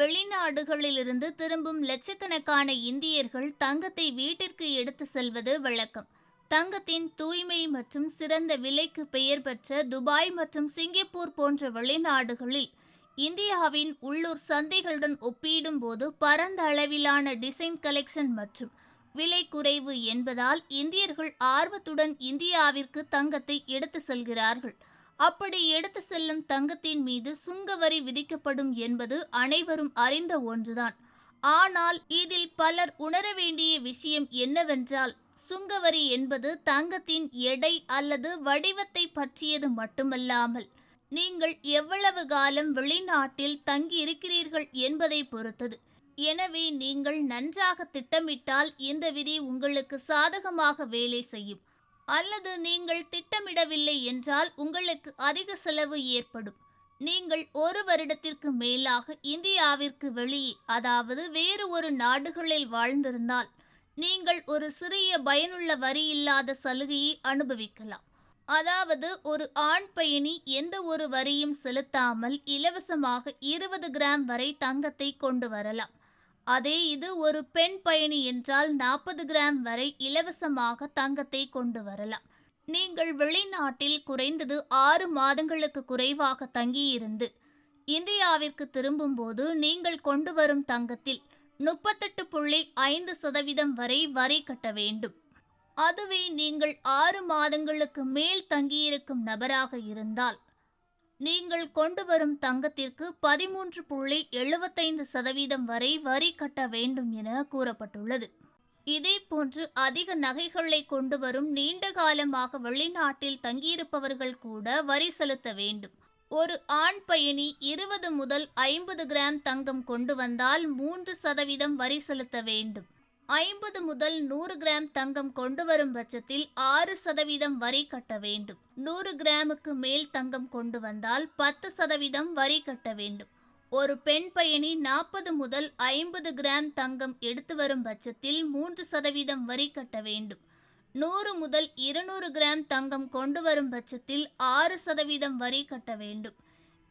வெளிநாடுகளிலிருந்து திரும்பும் லட்சக்கணக்கான இந்தியர்கள் தங்கத்தை வீட்டிற்கு எடுத்து செல்வது வழக்கம். தங்கத்தின் தூய்மை மற்றும் சிறந்த விலைக்கு பெயர் பெற்ற துபாய் மற்றும் சிங்கப்பூர் போன்ற வெளிநாடுகளில் இந்தியாவின் உள்ளூர் சந்தைகளுடன் ஒப்பிடும்போது பரந்த அளவிலான டிசைன் கலெக்ஷன் மற்றும் விலை குறைவு என்பதால் இந்தியர்கள் ஆர்வத்துடன் இந்தியாவிற்கு தங்கத்தை எடுத்து செல்கிறார்கள். அப்படி எடுத்து செல்லும் தங்கத்தின் மீது சுங்கவரி விதிக்கப்படும் என்பது அனைவரும் அறிந்த ஒன்றுதான். ஆனால் இதில் பலர் உணர வேண்டிய விஷயம் என்னவென்றால் சுங்கவரி என்பது தங்கத்தின் எடை அல்லது வடிவத்தை பற்றியது மட்டுமல்லாமல் நீங்கள் எவ்வளவு காலம் வெளிநாட்டில் தங்கி இருக்கிறீர்கள் என்பதை பொறுத்தது. எனவே நீங்கள் நன்றாக திட்டமிட்டால் இந்த விதி உங்களுக்கு சாதகமாக வேலை செய்யும். அல்லது நீங்கள் திட்டமிடவில்லை என்றால் உங்களுக்கு அதிக செலவு ஏற்படும். நீங்கள் ஒரு வருடத்திற்கு மேலாக இந்தியாவிற்கு வெளியே அதாவது வேறு ஒரு நாடுகளில் வாழ்ந்திருந்தால் நீங்கள் ஒரு சிறிய பயனுள்ள வரி இல்லாத சலுகையை அனுபவிக்கலாம். அதாவது ஒரு ஆண் பயணி எந்த ஒரு வரியும் செலுத்தாமல் இலவசமாக இருபது கிராம் வரை தங்கத்தை கொண்டு வரலாம். அதே இது ஒரு பெண் பயணி என்றால் நாற்பது கிராம் வரை இலவசமாக தங்கத்தை கொண்டு வரலாம். நீங்கள் வெளிநாட்டில் குறைந்தது ஆறு மாதங்களுக்கு குறைவாக தங்கியிருந்து இந்தியாவிற்கு திரும்பும்போது நீங்கள் கொண்டு வரும் தங்கத்தில் முப்பத்தெட்டு புள்ளி ஐந்து சதவீதம் வரை வரி கட்ட வேண்டும். அதுவே நீங்கள் ஆறு மாதங்களுக்கு மேல் தங்கியிருக்கும் நபராக இருந்தால் நீங்கள் கொண்டு வரும் தங்கத்திற்கு பதிமூன்று புள்ளி எழுபத்தைந்து சதவீதம் வரை வரி கட்ட வேண்டும் என கூறப்பட்டுள்ளது. இதே போன்று அதிக நகைகளை கொண்டு வரும் நீண்ட காலமாக வெளிநாட்டில் தங்கியிருப்பவர்கள் கூட வரி செலுத்த வேண்டும். ஒரு ஆண் பயணி இருபது முதல் ஐம்பது கிராம் தங்கம் கொண்டு வந்தால் மூன்று சதவீதம் வரி செலுத்த வேண்டும். ஐம்பது முதல் நூறு கிராம் தங்கம் கொண்டு வரும் பட்சத்தில் ஆறு சதவீதம் வரி கட்ட வேண்டும். நூறு கிராமுக்கு மேல் தங்கம் கொண்டு வந்தால் பத்து சதவீதம் வரி கட்ட வேண்டும். ஒரு பெண் பயணி நாற்பது முதல் ஐம்பது கிராம் தங்கம் எடுத்து வரும் பட்சத்தில் மூன்று சதவீதம் வரி கட்ட வேண்டும். நூறு முதல் இருநூறு கிராம் தங்கம் கொண்டு வரும் பட்சத்தில் ஆறு சதவீதம் வரி கட்ட வேண்டும்.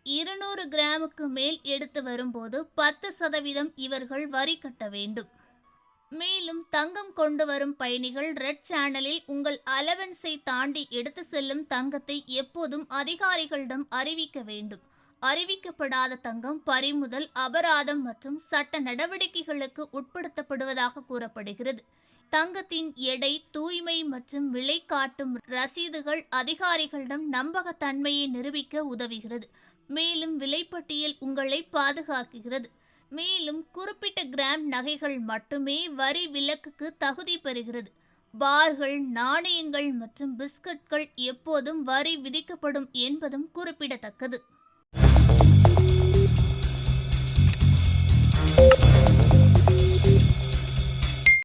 இருநூறு கிராமுக்கு மேல் எடுத்து வரும்போது பத்து சதவீதம் இவர்கள் வரி கட்ட வேண்டும். மேலும் தங்கம் கொண்டு வரும் பயணிகள் ரெட் சேனலில் உங்கள் அலவன்ஸை தாண்டி எடுத்து செல்லும் தங்கத்தை எப்போதும் அதிகாரிகளிடம் அறிவிக்க வேண்டும். அறிவிக்கப்படாத தங்கம் பறிமுதல் அபராதம் மற்றும் சட்ட நடவடிக்கைகளுக்கு உட்படுத்தப்படுவதாக கூறப்படுகிறது. தங்கத்தின் எடை தூய்மை மற்றும் விலை காட்டும் ரசீதுகள் அதிகாரிகளிடம் நம்பகத்தன்மையை நிரூபிக்க உதவுகிறது. மேலும் விலைப்பட்டியல் உங்களை பாதுகாக்கிறது. மேலும் குறிப்பிட்ட கிராம் நகைகள் மட்டுமே வரி விலக்குக்கு தகுதி பெறுகிறது. பார்கள் நாணயங்கள் மற்றும் பிஸ்கட்கள் எப்போதும் வரி விதிக்கப்படும் என்பதும் குறிப்பிடத்தக்கது.